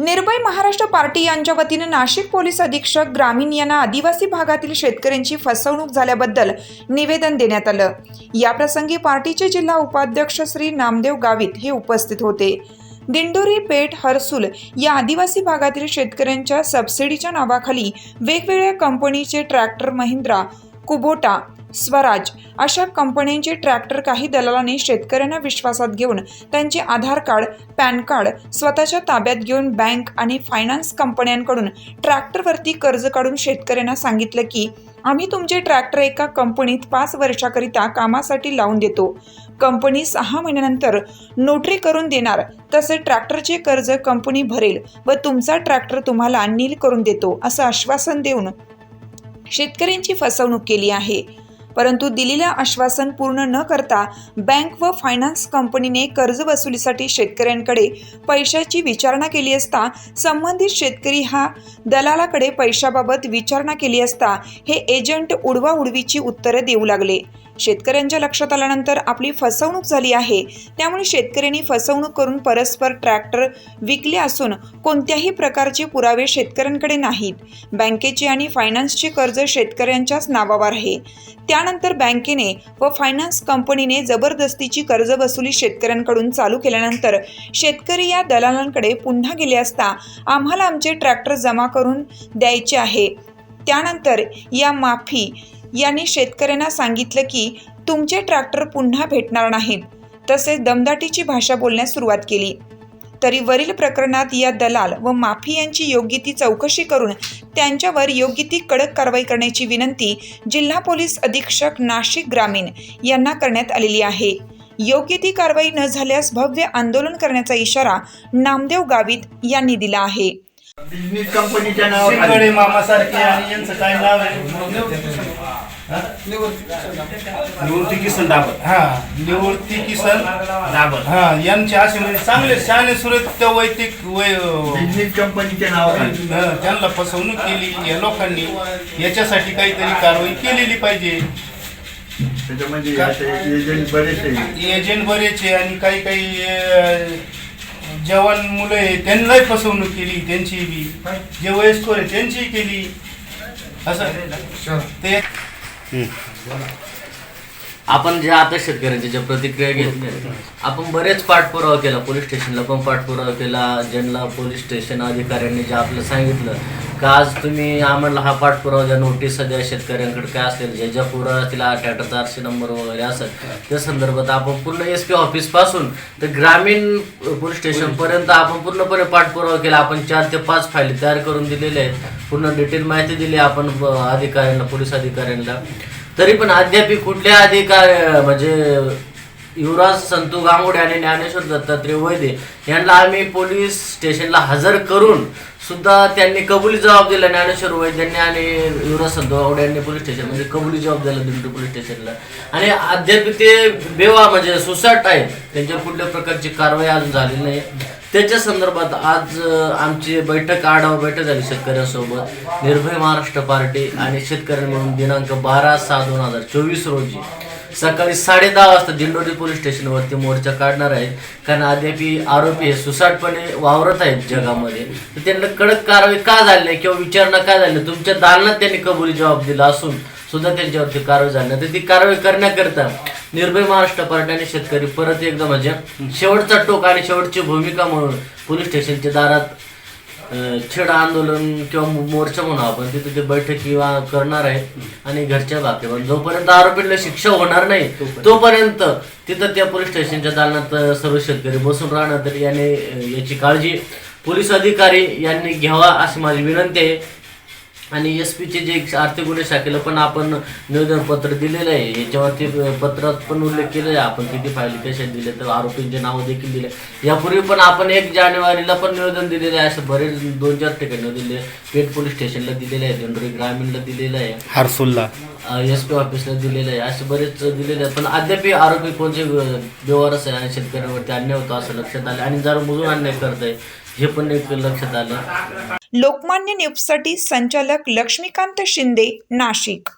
निर्भय महाराष्ट्र पार्टी यांच्या वतीनं नाशिक पोलीस अधीक्षक ग्रामीण यांना आदिवासी भागातील शेतकऱ्यांची फसवणूक झाल्याबद्दल निवेदन देण्यात आलं. याप्रसंगी पार्टीचे जिल्हा उपाध्यक्ष श्री नामदेव गावित हे उपस्थित होते. दिंडोरी पेठ हरसूल या आदिवासी भागातील शेतकऱ्यांच्या सबसिडीच्या नावाखाली वेगवेगळ्या कंपनीचे ट्रॅक्टर महिंद्रा कुबोटा स्वराज अशा कंपन्यांचे ट्रॅक्टर काही दलालांनी शेतकऱ्यांना विश्वासात घेऊन त्यांचे आधार कार्ड पॅन कार्ड स्वतःच्या ताब्यात घेऊन बँक आणि फायनान्स कंपन्यांकडून ट्रॅक्टरवरती कर्ज काढून शेतकऱ्यांना सांगितलं की आम्ही तुमचे ट्रॅक्टर एका कंपनीत पाच वर्षाकरिता कामासाठी लावून देतो. कंपनी सहा महिन्यानंतर नोटरी करून देणार तसे ट्रॅक्टरचे कर्ज कंपनी भरेल व तुमचा ट्रॅक्टर तुम्हाला नील करून देतो असं आश्वासन देऊन शेतकऱ्यांची फसवणूक केली आहे. परंतु दिलेलं आश्वासन पूर्ण न करता बँक व फायनान्स कंपनीने कर्ज वसुलीसाठी शेतकऱ्यांकडे पैशाची विचारणा केली असता संबंधित शेतकरी हा दलालाकडे पैशाबाबत विचारणा केली असता हे एजंट उडवाउडवीची उत्तरे उत्तरं देऊ लागले. शेतकऱ्यांच्या लक्षात आल्यानंतर आपली फसवणूक झाली आहे. त्यामुळे शेतकऱ्यांनी फसवणूक करून परस्पर ट्रॅक्टर विकले असून कोणत्याही प्रकारचे पुरावे शेतकऱ्यांकडे नाहीत. बँकेचे आणि फायनान्सचे कर्ज शेतकऱ्यांच्याच नावावर आहे. त्यानंतर बँकेने व फायनान्स कंपनीने जबरदस्तीची कर्ज वसुली शेतकऱ्यांकडून चालू केल्यानंतर शेतकरी या दलालांकडे पुन्हा गेले असता आम्हाला आमचे ट्रॅक्टर जमा करून द्यायचे आहे. त्यानंतर या माफी यांनी शेतकऱ्यांना सांगितलं की तुमचे ट्रॅक्टर पुन्हा भेटणार नाहीत. तसेच दमदाटीची भाषा बोलण्यास सुरुवात केली. तरी वरील प्रकरणात या दलाल व माफी यांची योग्य ती चौकशी करून त्यांच्यावर योग्य ती कडक कारवाई करण्याची विनंती जिल्हा पोलीस अधीक्षक नाशिक ग्रामीण यांना करण्यात आलेली आहे. योग्य ती कारवाई न झाल्यास भव्य आंदोलन करण्याचा इशारा नामदेव गावित यांनी दिला आहे. बिझनेस कंपनीच्या नावाखाली. शिंगडे मामा सारखे आणि यांचं काय नाव आहे? निवृत्ती किसन दाबत हा. निवृत्ती किसन दाबत हा यांचे असे म्हणजे चांगले शहाणे त्या वैयक्तिक वय बिझनेस कंपनीच्या नावाखाली. हा, त्यांना फसवणूक केली या लोकांनी. याच्यासाठी काहीतरी कारवाई केलेली पाहिजे. त्याच्यामध्ये असे एजंट बरेचसे एजंट बरेच आहे आणि काही काही अं, जवान मुलं आहे त्यांनाही फसवणूक केली त्यांची बी. जे वयस्कर आहे त्यांची केली. असं. ते आपण ज्या आता शेतकऱ्यांच्या ज्या प्रतिक्रिया घेतल्या आपण बरेच पाठपुरावा केला पोलीस स्टेशनला पण पाठपुरावा केला ज्यांना पोलीस स्टेशन अधिकाऱ्यांनी जे आपलं सांगितलं का आज तुम्ही आम्हाला हा पाठपुरावा द्या नोटीस द्या शेतकऱ्यांकडे काय असेल ज्या ज्या पुरा असतील ट्रॅक्टरचा आरशी नंबर वगैरे असेल त्या संदर्भात आपण पूर्ण एस पी ऑफिसपासून तर ग्रामीण पोलीस स्टेशन पर्यंत आपण पूर्णपणे पाठपुरावा केला. आपण चार ते पाच फायली तयार करून दिलेल्या आहेत. पूर्ण डिटेल माहिती दिली आपण अधिकाऱ्यांना पोलीस अधिकाऱ्यांना. तरी पण अद्याप कुठल्या अधिकार म्हणजे युवराज संतू गांगुडे आणि ज्ञानेश्वर दत्तात्रय वैद्य यांना आम्ही पोलीस स्टेशनला हजर करून सुद्धा त्यांनी कबुली जबाब दिला ज्ञानेश्वर वैद्यांनी आणि युवराज संतू यांनी पोलीस स्टेशन म्हणजे कबुली जबाब दिला दिंडू पोलीस स्टेशनला आणि अद्याप ते बेवा म्हणजे सुसाट आहे त्यांच्यावर कुठल्या प्रकारची कारवाई अजून झालेली नाही. त्याच्या संदर्भात आज आमची बैठक आढावा बैठक झाली शेतकऱ्यांसोबत. निर्भय महाराष्ट्र पार्टी आणि शेतकरी म्हणून दिनांक बारा सहा दोन हजार चोवीस रोजी. सकाळी साडे दहा वाजता दिंडोरी पोलीस स्टेशनवरती मोर्चा काढणार आहेत. कारण अद्याप आरोपी हे सुसाटपणे वावरत आहेत जगामध्ये. तर त्यांना कडक कारवाई का झाली नाही किंवा विचारणा का झाली नाही? तुमच्या दालनात त्यांनी कबुली जबाब दिला असून सुद्धा त्यांच्यावरती कारवाई झाली नाही. तर ती कारवाई करण्याकरता निर्भय महाराष्ट्र पार्टी आणि शेतकरी परत एकदा म्हणजे शेवटचा टोक आणि शेवटची भूमिका म्हणून पोलीस स्टेशनच्या दारात छेड आंदोलन किंवा मोर्चा म्हणू आपण तिथे ते बैठक किंवा करणार आहेत आणि घरच्या बाकी पण जोपर्यंत आरोपीला शिक्षा होणार नाही तोपर्यंत. तिथं त्या पोलीस स्टेशनच्या दालनात सर्व शेतकरी बसून राहणार. तर याने याची काळजी पोलीस अधिकारी यांनी घ्यावा अशी माझी विनंती आहे. आणि एस पीचे जे आर्थिक गुन्हे शाखेला पण आपण निवेदन पत्र दिलेलं आहे. याच्यावरती पत्रात पण उल्लेख केलेला आहे. आपण किती फायली कशा दिले तर आरोपींचे नावं देखील दिले. यापूर्वी पण आपण एक जानेवारीला पण निवेदन दिलेले आहे. असे बरेच दोन चार ठिकाणी दिले पेठ पोलीस स्टेशनला दिलेले आहे. दिंडोरी ग्रामीणला दिलेलं आहे. हरसुल्ला. एस पी ऑफिसला दिलेलं आहे. असे बरेच दिलेले आहेत. पण अद्याप आरोपी कोणते व्यवहारच आहे? आणि शेतकऱ्यांवरती अन्याय होतो असं लक्षात आलं. आणि जरा मोजून अन्याय करत आहे हे पण एक लक्षात आलं. लोकमान्य न्यूजसाठी संचालक लक्ष्मीकांत शिंदे नाशिक.